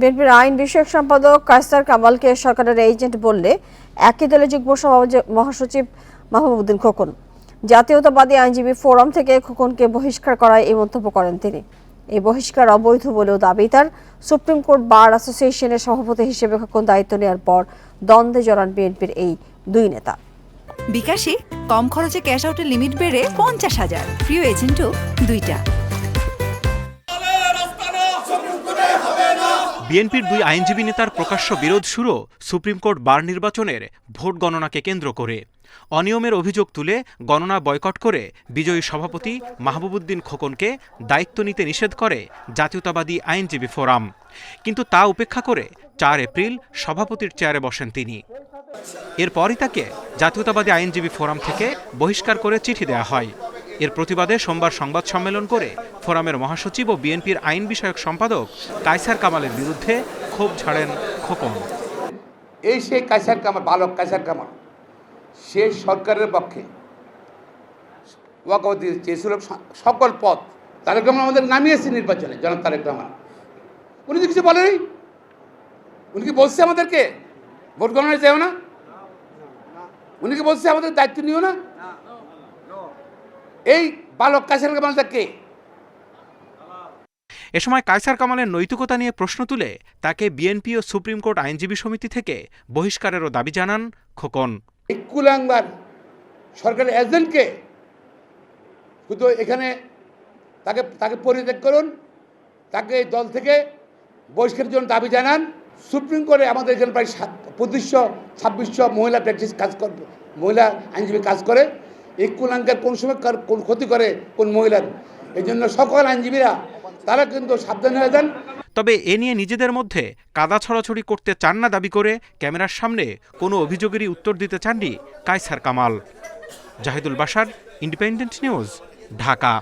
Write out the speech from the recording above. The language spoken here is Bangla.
বিএনপির আইন বিষয়ক সম্পাদক কায়সার কামালকে সরকারের এজেন্ট বললে একই দলের যুগ্ম মহাসচিব মাহবুবুদ্দিন খোকন। জাতীয়তাবাদী আইনজীবী ফোরাম থেকে খোকনকে বহিষ্কার করায় এই মন্তব্য করেন তিনি। এই বহিষ্কার অবৈধ বলেও দাবি তার। সুপ্রিম কোর্ট বার অ্যাসোসিয়েশনের সভাপতি হিসেবে খোকন দায়িত্ব নেওয়ার পর দ্বন্দ্বে জড়ান বিএনপির এই দুই নেতা। বিকাশে কম খরচে ক্যাশ আউটের লিমিট বেড়ে পঞ্চাশ হাজার। প্রিয় এজেন্টও দুইটা। বিএনপির দুই আইনজীবী নেতার প্রকাশ্য বিরোধ শুরু সুপ্রিম কোর্ট বার নির্বাচনের ভোট গণনাকে কেন্দ্র করে। অনিয়মের অভিযোগ তুলে গণনা বয়কট করে বিজয়ী সভাপতি মাহবুবুদ্দিন খোকনকে দায়িত্ব নিতে নিষেধ করে জাতীয়তাবাদী আইনজীবী ফোরাম। কিন্তু তা উপেক্ষা করে চার এপ্রিল সভাপতির চেয়ারে বসেন তিনি। এরপরই তাকে জাতীয়তাবাদী আইনজীবী ফোরাম থেকে বহিষ্কার করে চিঠি দেওয়া হয়। এর প্রতিবাদে সোমবার সংবাদ সম্মেলন করে ফোরামের মহাসচিব ও বিএনপির আইন বিষয়ক সম্পাদক কায়সার কামালের বিরুদ্ধে ক্ষোভ ঝাড়েন খোকন। এই সে কাইসার কামাল, বালক কাইসার কামাল, সে সরকারের পক্ষে ওয়াকআউট দিতে চেয়েছিল সকল পথ তারেক রহমান আমাদের নামিয়েছে নির্বাচনে, জনাব তারেক রহমান। উনি তো কিছু বলেনি। উনি কি বলছে আমাদেরকে? ভোট গণনায় যাও না? উনি কি বলছে আমাদের দায়িত্ব নিও না? এই বালক কাইসার কামালটা কে? এ সময় কায়সার কামালের নৈতিকতা নিয়ে প্রশ্ন তুলে তাকে বিএনপি ও সুপ্রিম কোর্ট আইনজীবী সমিতি থেকে বহিষ্কারেরও দাবি জানান খোকন। কুলাঙ্গার সরকারের এজেন্টকে শুধু এখানে তাকে তাকে পরিত্যাগ করুন তাকে এই দল থেকে বহিষ্কারের জন্য দাবি জানান। সুপ্রিম কোর্টে আমাদের এখানে প্রায় সাত পঁচিশশো ছাব্বিশশো মহিলা প্র্যাকটিস কাজ করবে মহিলা আইনজীবী কাজ করে। এই কোন সময় কার- কোন ক্ষতি করে কোন মহিলার? এই জন্য সকল আইনজীবীরা, তারা কিন্তু সাবধান হয়ে যান। তবে এ নিয়ে নিজেদের মধ্যে কাদা ছড়াছড়ি করতে চান না দাবি করে ক্যামেরার সামনে কোনো অভিযোগেরই উত্তর দিতে চাননি কায়সার কামাল। জাহিদুল বাসার ইন্ডিপেন্ডেন্ট নিউজ ঢাকা।